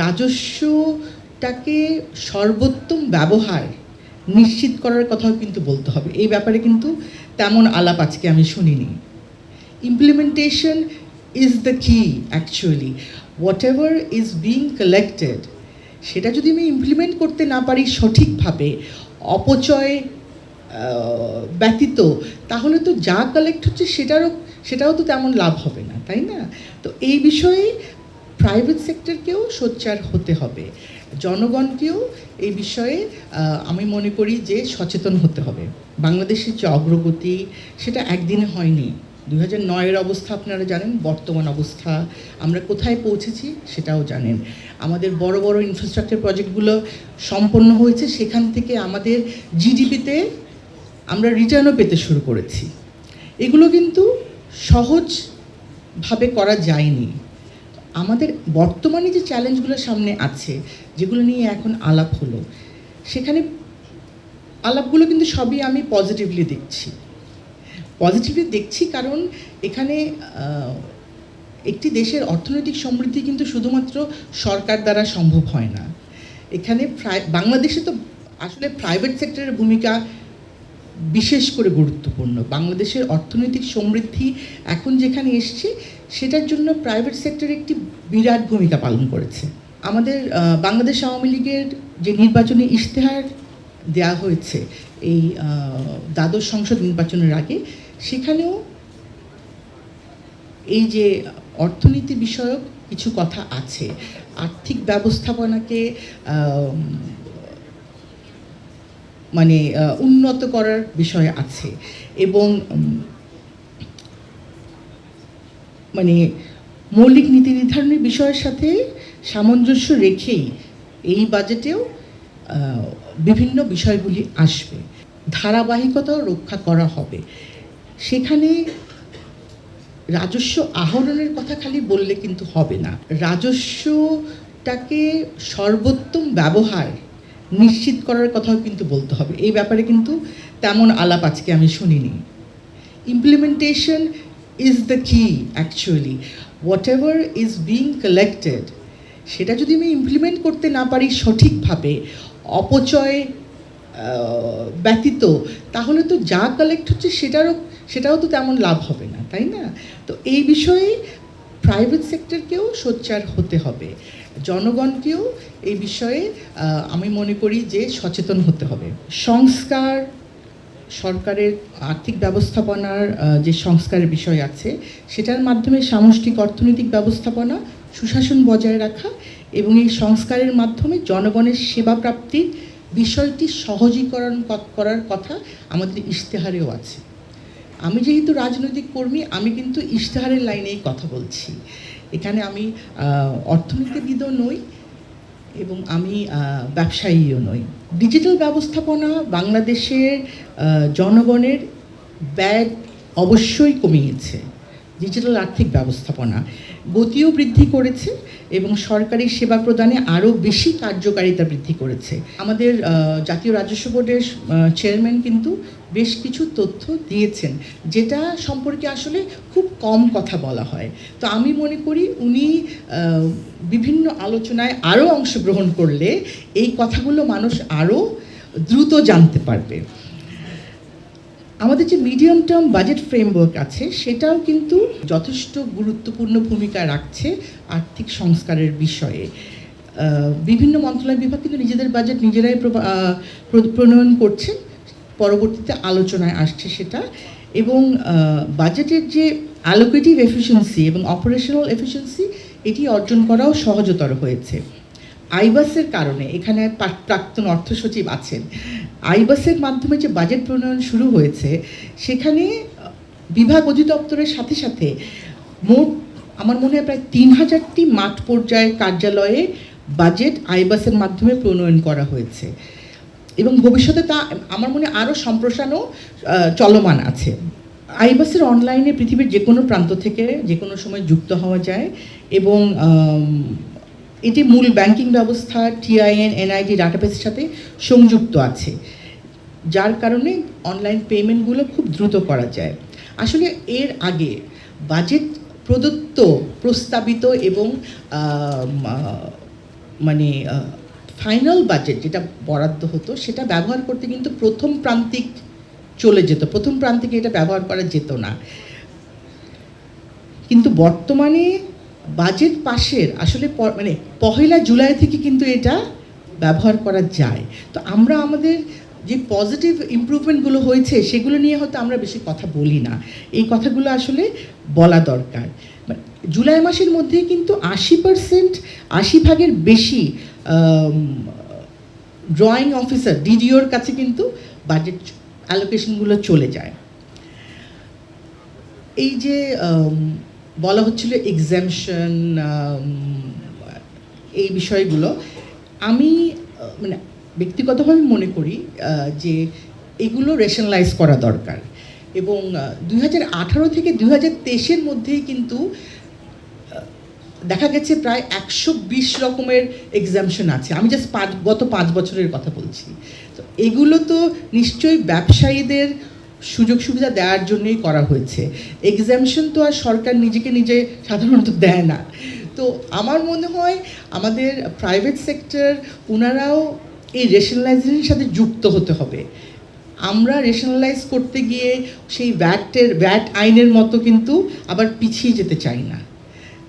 রাজস্বটাকে সর্বোত্তম ব্যবহার নিশ্চিত করার কথাও কিন্তু বলতে হবে। এই ব্যাপারে কিন্তু তেমন আলাপ আজকে আমি শুনিনি। ইমপ্লিমেন্টেশন ইজ দ্য কি actually whatever is being collected সেটা যদি আমি ইমপ্লিমেন্ট করতে না পারি সঠিকভাবে, অপচয় ব্যতীত, তাহলে তো যা কালেক্ট হচ্ছে সেটারও, সেটাও তো তেমন লাভ হবে না, তাই না? তো এই বিষয়ে প্রাইভেট সেক্টরকেও সোচ্চার হতে হবে। জনগণকেও এই বিষয়ে আমি মনে করি যে সচেতন হতে হবে। বাংলাদেশের যে অগ্রগতি, সেটা একদিনে হয়নি। দু হাজার নয়ের অবস্থা আপনারা জানেন, বর্তমান অবস্থা। আমরা কোথায় পৌঁছেছি সেটাও জানেন। আমাদের বড় বড় ইনফ্রাস্ট্রাকচার প্রজেক্টগুলো সম্পন্ন হয়েছে, সেখান থেকে আমাদের জিডিপিতে আমরা রিটার্নও পেতে শুরু করেছি। এগুলো কিন্তু সহজভাবে করা যায়নি। আমাদের বর্তমানে যে চ্যালেঞ্জগুলো সামনে আছে, যেগুলো নিয়ে এখন আলাপ হলো, সেখানে আলাপগুলো কিন্তু সবই আমি পজিটিভলি দেখছি। পজিটিভলি দেখছি কারণ এখানে একটি দেশের অর্থনৈতিক সমৃদ্ধি কিন্তু শুধুমাত্র সরকার দ্বারা সম্ভব হয় না। এখানে বাংলাদেশে তো আসলে প্রাইভেট সেক্টরের ভূমিকা বিশেষ করে গুরুত্বপূর্ণ। বাংলাদেশের অর্থনৈতিক সমৃদ্ধি এখন যেখানে এসছে, সেটার জন্য প্রাইভেট সেক্টর একটি বিরাট ভূমিকা পালন করেছে। আমাদের বাংলাদেশ আওয়ামী লীগের যে নির্বাচনী ইশতেহার দেয়া হয়েছে, এই দ্বাদশ সংসদ নির্বাচনের আগে, সেখানেও এই যে অর্থনীতি বিষয়ক কিছু কথা আছে। আর্থিক ব্যবস্থাপনাকে মানে উন্নত করার বিষয় আছে। এবং মানে মৌলিক নীতি নির্ধারণের বিষয়ের সাথে সামঞ্জস্য রেখেই এই বাজেটেও বিভিন্ন বিষয়গুলি আসবে। ধারাবাহিকতাও রক্ষা করা হবে। সেখানে রাজস্ব আহরণের কথা খালি বললে কিন্তু হবে না। রাজস্বটাকে সর্বোত্তম ব্যবহার নিশ্চিত করার কথাও কিন্তু বলতে হবে। এই ব্যাপারে কিন্তু তেমন আলাপ আজকে আমি শুনিনি। ইমপ্লিমেন্টেশন ইজ দ্য কি actually whatever is being collected সেটা যদি আমি ইমপ্লিমেন্ট করতে না পারি সঠিকভাবে, অপচয় ব্যতীত, তাহলে তো যা কালেক্ট হচ্ছে সেটারও, সেটাও তো তেমন লাভ হবে না, তাই না? তো এই বিষয়ে প্রাইভেট সেক্টরকেও সোচ্চার হতে হবে। জনগণকেও এই বিষয়ে আমি মনে করি যে সচেতন হতে হবে। সংস্কার, সরকারের আর্থিক ব্যবস্থাপনার যে সংস্কারের বিষয় আছে, সেটার মাধ্যমে সামষ্টিক অর্থনৈতিক ব্যবস্থাপনা, সুশাসন বজায় রাখা এবং এই সংস্কারের মাধ্যমে জনগণের সেবা প্রাপ্তির বিষয়টি সহজীকরণ করার কথা আমাদের ইশতেহারেও আছে। আমি যেহেতু রাজনৈতিক কর্মী, আমি কিন্তু ইশতেহারের লাইনেই কথা বলছি। এখানে আমি অর্থনীতিবিদও নই এবং আমি ব্যবসায়ীও নই। ডিজিটাল ব্যবস্থাপনা বাংলাদেশের জনগণের ব্যয় অবশ্যই কমিয়েছে। ডিজিটাল আর্থিক ব্যবস্থাপনা গতিও বৃদ্ধি করেছে এবং সরকারি সেবা প্রদানে আরও বেশি কার্যকারিতা বৃদ্ধি করেছে। আমাদের জাতীয় রাজস্ব বোর্ডের চেয়ারম্যান কিন্তু বেশ কিছু তথ্য দিয়েছেন, যেটা সম্পর্কে আসলে খুব কম কথা বলা হয়। তো আমি মনে করি উনি বিভিন্ন আলোচনায় আরও অংশগ্রহণ করলে এই কথাগুলো মানুষ আরও দ্রুত জানতে পারবে। আমাদের যে মিডিয়াম টার্ম বাজেট ফ্রেমওয়ার্ক আছে, সেটাও কিন্তু যথেষ্ট গুরুত্বপূর্ণ ভূমিকা রাখছে আর্থিক সংস্কারের বিষয়ে। বিভিন্ন মন্ত্রণালয় বিভাগ কিন্তু নিজেদের বাজেট নিজেরাই প্রণয়ন করছে, পরবর্তীতে আলোচনায় আসছে সেটা। এবং বাজেটের যে অ্যালোকেটিভ এফিসিয়েন্সি এবং অপারেশনাল এফিসিয়েন্সি এটি অর্জন করাও সহজতর হয়েছে। আইবাসের কারণে এখানে প্রাক্তন অর্থ সচিব আছেন। আইবাসের মাধ্যমে যে বাজেট প্রণয়ন শুরু হয়েছে, সেখানে বিভাগ অধিদপ্তরের সাথে সাথে মোট, আমার মনে হয় প্রায় তিন হাজারটি মাঠ পর্যায়ের কার্যালয়ে বাজেট আইবাসের মাধ্যমে প্রণয়ন করা হয়েছে। এবং ভবিষ্যতে তা, আমার মনে আরও সম্প্রসারণও চলমান আছে। আইবাসের অনলাইনে পৃথিবীর যে কোনো প্রান্ত থেকে যে কোনো সময় যুক্ত হওয়া যায় এবং এটি মূল ব্যাংকিং ব্যবস্থা টিআইএন এনআইডি ডাটাবেসের সাথে সংযুক্ত আছে, যার কারণে অনলাইন পেমেন্টগুলো খুব দ্রুত করা যায়। আসলে এর আগে বাজেট প্রদত্ত, প্রস্তাবিত এবং মানে ফাইনাল বাজেট যেটা বরাদ্দ হতো, সেটা ব্যবহার করতে কিন্তু প্রথম প্রান্তিক চলে যেত। প্রথম প্রান্তিকে এটা ব্যবহার করা যেত না। কিন্তু বর্তমানে বাজেট পাশের, আসলে মানে পহেলা জুলাই থেকে কিন্তু এটা ব্যবহার করা যায়। তো আমরা আমাদের যে পজিটিভ ইমপ্রুভমেন্টগুলো হয়েছে, সেগুলো নিয়ে হয়তো আমরা বেশি কথা বলি না। এই কথাগুলো আসলে বলা দরকার। মানে জুলাই মাসের মধ্যে কিন্তু আশি পার্সেন্ট আশি ভাগের বেশি ড্রয়িং অফিসার ডিডিওর কাছে কিন্তু বাজেট অ্যালোকেশনগুলো চলে যায়। এই যে বলা হচ্ছিল এক্সামশন এই বিষয়গুলো। আমি মানে ব্যক্তিগতভাবে মনে করি যে এগুলো রেশনালাইজ করা দরকার। এবং দুই হাজার আঠারো থেকে দুই হাজার তেইশের মধ্যেই কিন্তু দেখা গেছে প্রায় একশো বিশ রকমের এক্সামশন আছে। আমি জাস্ট পাঁচ, গত পাঁচ বছরের কথা বলছি। তো এগুলো তো নিশ্চয়ই ব্যবসায়ীদের সুযোগ সুবিধা দেওয়ার জন্যই করা হয়েছে। এক্সামশন তো আর সরকার নিজেকে নিজে সাধারণত দেয় না। তো আমার মনে হয় আমাদের প্রাইভেট সেক্টর ওনারাও এই রেশনালাইজেশনের সাথে যুক্ত হতে হবে। আমরা রেশনালাইজ করতে গিয়ে সেই ভ্যাটের ভ্যাট আইনের মতো কিন্তু আবার পিছিয়ে যেতে চাই না।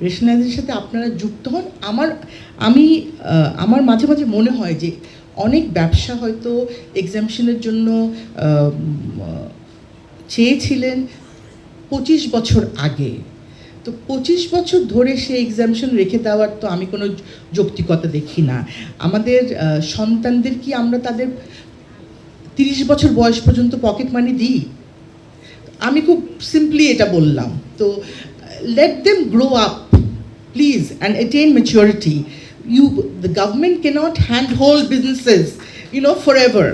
রেশনালাইজের সাথে আপনারা যুক্ত হন। আমার, আমি আমার মাঝে মাঝে মনে হয় যে অনেক ব্যবসা হয়তো এক্সামশনের জন্য চেয়েছিলেন পঁচিশ বছর আগে। তো পঁচিশ বছর ধরে সে এক্সামশন রেখে দেওয়ার তো আমি কোনো যৌক্তিকতা দেখি না। আমাদের সন্তানদের কি আমরা তাদের তিরিশ বছর বয়স পর্যন্ত পকেট মানি দিই? আমি খুব সিম্পলি এটা বললাম। তো let them grow up please and attain maturity you the government cannot hand hold businesses you know forever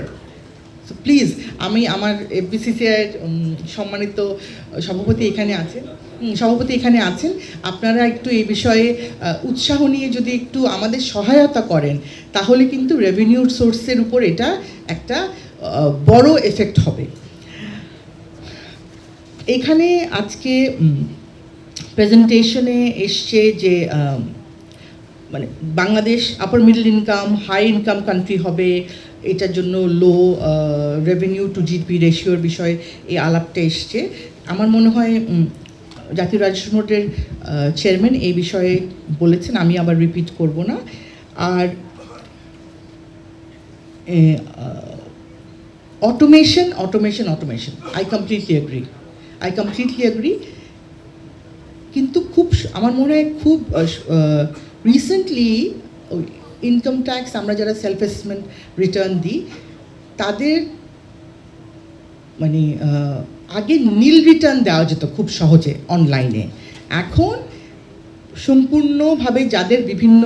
so please আমি আমার এফবিসিসিআইয়ের সম্মানিত সভাপতি এখানে আছেন। সভাপতি এখানে আছেন। আপনারা একটু এই বিষয়ে উৎসাহ নিয়ে যদি একটু আমাদের সহায়তা করেন, তাহলে কিন্তু রেভিনিউ সোর্সের উপর এটা একটা বড় এফেক্ট হবে। এখানে আজকে প্রেজেন্টেশনে এসছে যে মানে Bangladesh upper middle income high income country হবে, এটার জন্য লো রেভিনিউ টু জিডিপি রেশিওর বিষয়ে এই আলাপটা এসছে। আমার মনে হয় জাতীয় রাজস্ব বোর্ডের চেয়ারম্যান এই বিষয়ে বলেছেন, আমি আবার রিপিট করব না। আর automation automation automation I completely agree I completely agree কিন্তু খুব, আমার মনে হয় খুব রিসেন্টলি ইনকাম ট্যাক্স আমরা যারা সেলফ অ্যাসেসমেন্ট রিটার্ন দিই, তাদের মানে আগে নীল রিটার্ন দেওয়া যেত খুব সহজে অনলাইনে এখন সম্পূর্ণভাবে যাদের বিভিন্ন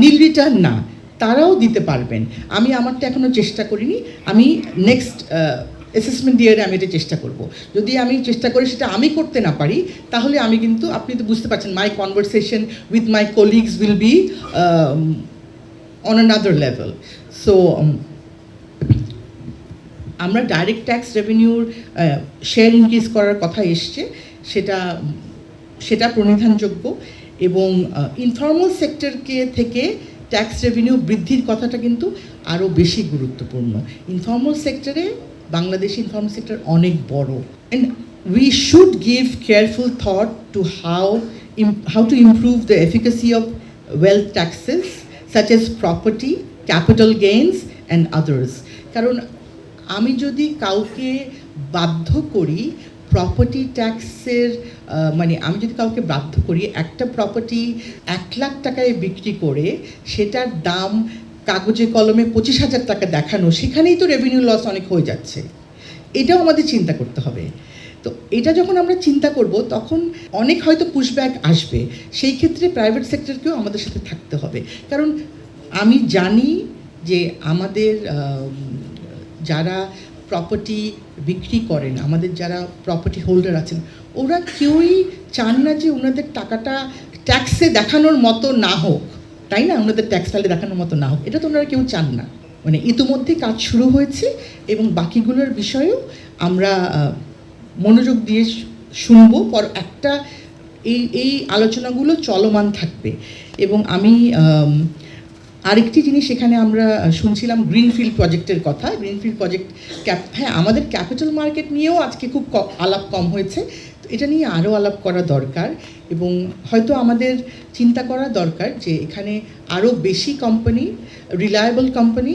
নীল রিটার্ন না, তারাও দিতে পারবেন। আমি আমারটা এখনও চেষ্টা করিনি। আমি নেক্সট অ্যাসেসমেন্ট ইয়ারে আমি এটা চেষ্টা করব। যদি আমি চেষ্টা করে সেটা আমি করতে না পারি, তাহলে আমি কিন্তু, আপনি তো বুঝতে পারছেন my conversation with my colleagues will be on another level so আমরা ডাইরেক্ট ট্যাক্স রেভিনিউর শেয়ার ইনক্রিজ করার কথা এসছে, সেটা সেটা প্রণিধানযোগ্য এবং ইনফর্মাল সেক্টরকে থেকে ট্যাক্স রেভিনিউ বৃদ্ধির কথাটা কিন্তু আরও বেশি গুরুত্বপূর্ণ। ইনফর্মাল সেক্টরে বাংলাদেশ ইনফর্মাল সেক্টর অনেক বড় and we should give careful thought to how how to improve the efficacy of wealth taxes such as property, capital gains and others. কারণ আমি যদি কাউকে বাধ্য করি প্রপার্টি ট্যাক্সের মানে আমি যদি কাউকে বাধ্য করি একটা প্রপার্টি এক লাখ টাকায় বিক্রি করে সেটার দাম কাগজে কলমে পঁচিশ হাজার টাকা দেখানো, সেখানেই তো রেভিনিউ লস অনেক হয়ে যাচ্ছে। এটাও আমাদের চিন্তা করতে হবে। তো এটা যখন আমরা চিন্তা করব, তখন অনেক হয়তো পুশব্যাক আসবে। সেই ক্ষেত্রে প্রাইভেট সেক্টরকেও আমাদের সাথে থাকতে হবে। কারণ আমি জানি যে আমাদের যারা প্রপার্টি বিক্রি করেন, আমাদের যারা প্রপার্টি হোল্ডার আছেন, ওরা কেউই চান না যে ওনাদের টাকাটা ট্যাক্সে দেখানোর মতো না হোক। তাই না? ওনাদের ট্যাক্স ফাইলে দেখানোর মতো না হোক এটা তো ওনারা কেউ চান না। মানে ইতিমধ্যে কাজ শুরু হয়েছে এবং বাকিগুলোর বিষয়েও আমরা মনোযোগ দিয়ে শুনব। পর একটা এই এই আলোচনাগুলো চলমান থাকবে। এবং আমি আরেকটি জিনিস এখানে আমরা শুনছিলাম গ্রিনফিল্ড প্রজেক্টের কথা। গ্রিনফিল্ড প্রজেক্ট হ্যাঁ আমাদের ক্যাপিটাল মার্কেট নিয়েও আজকে খুব আলাপ কম হয়েছে। এটা নিয়ে আরও আলাপ করা দরকার এবং হয়তো আমাদের চিন্তা করা দরকার যে এখানে আরও বেশি কোম্পানি রিলায়েবল কোম্পানি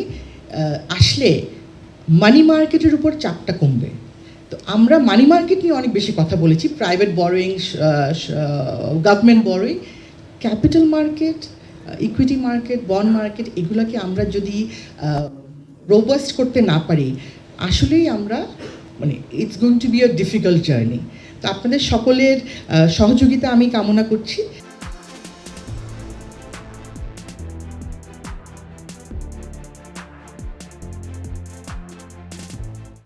আসলে মানি মার্কেটের উপর চাপটা কমবে। তো আমরা মানি মার্কেট নিয়ে অনেক বেশি কথা বলেছি private borrowing government borrowing capital market equity market bond market এগুলোকে আমরা যদি রোবাস্ট করতে না পারি, আসলেই আমরা মানে it's going to be a difficult journey তো আপনাদের সকলের সহযোগিতা আমি কামনা করছি।